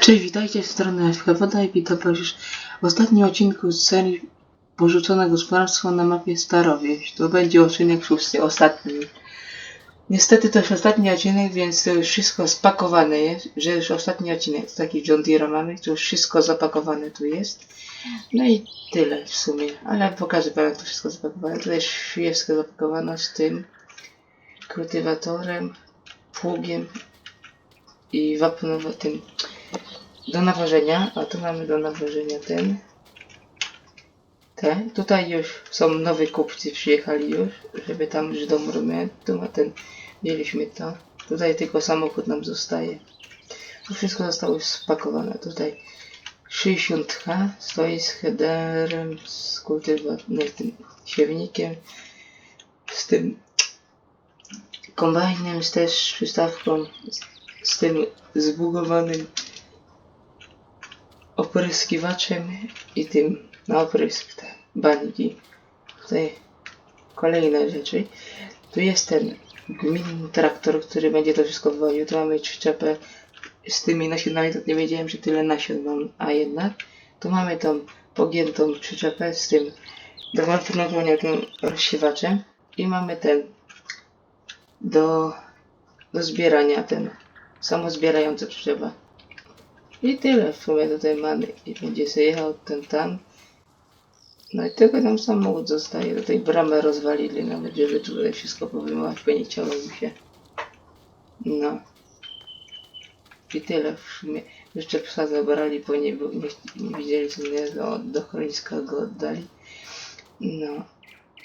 Cześć, witajcie z strony Woda i witam w ostatnim odcinku z serii Porzucone gospodarstwo na mapie Starowieś. To będzie odcinek szósty, ostatni. Niestety to już ostatni odcinek, więc już wszystko spakowane jest, że już ostatni odcinek, taki John Deere mamy, to już wszystko zapakowane tu jest. No i tyle w sumie, ale pokażę wam to wszystko zapakowane. Tutaj wszystko zapakowano z tym kultywatorem, pługiem i wapnowo tym do nawożenia, a tu mamy do nawożenia ten. Te. Tutaj już są nowi kupcy, przyjechali już, żeby tam już dom robić. Tu ma ten, mieliśmy to. Tutaj tylko samochód nam zostaje. Tu wszystko zostało już spakowane. Tutaj 60H stoi z headerem, z kultywatorem, tym siewnikiem, z tym kombajnem, z też przystawką, z, z tym zbugowanym opryskiwaczem i tym na oprysk, te bańki. Tutaj kolejne rzeczy. Tu jest ten gminny traktor, który będzie to wszystko wywoził. Tu mamy przyczepę z tymi nasionami, to nie wiedziałem, że tyle nasion mam, a jednak. Tu mamy tą pogiętą przyczepę z tym do martynowania tym rozsiewaczem i mamy ten do, do zbierania ten samozbierający przyczepa. I tyle w sumie tutaj mamy. I będzie sobie jechał ten tam. No i tylko tam samochód zostaje. Do tej bramy rozwalili nawet, żeby tutaj wszystko powyjmować, bo nie chciało mi się. No. I tyle w sumie. Jeszcze psa zabrali, bo nie, nie, nie widzieli co nie do, do chroniska go oddali. No.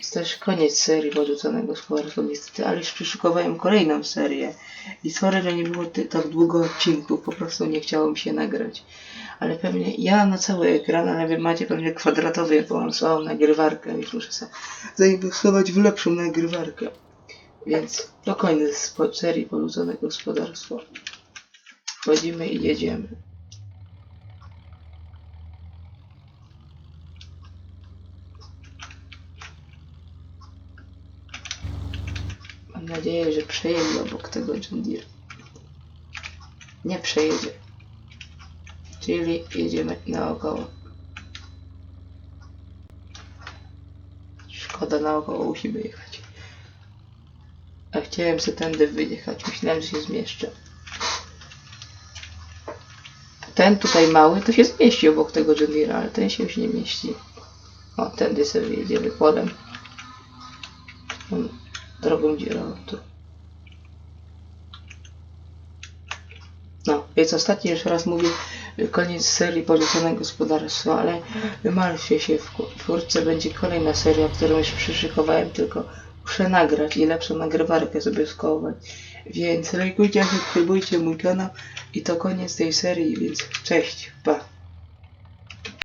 Jest też koniec serii porzuconego gospodarstwa niestety, ale już przyszykowałem kolejną serię. I sorry, że nie było tak długo odcinków, po prostu nie chciało mi się nagrać. Ale pewnie ja na cały ekran, ale wy macie pewnie kwadratowy, bo mam słabą nagrywarkę, więc muszę sobie zainwestować w lepszą nagrywarkę. Więc to koniec serii porzuconego gospodarstwa. Wchodzimy i jedziemy. Mam nadzieję, że przejedzie obok tego John Deere. Nie przejedzie. Czyli jedziemy naokoło. Szkoda, naokoło musimy jechać. A chciałem sobie tędy wyjechać. Myślałem, że się zmieszczę. Ten tutaj mały to się zmieści obok tego John Deere, ale ten się już nie mieści. O, tędy sobie jedziemy polem. Drogą tu. No, więc ostatni już raz mówię, koniec serii porzuconego gospodarstwa, ale nie się, w czwórce będzie kolejna seria, którą już przyszykowałem, tylko muszę nagrać i lepszą nagrywarkę sobie skołować. Więc lajkujcie, subskrybujcie mój kanał i to koniec tej serii, więc cześć, pa!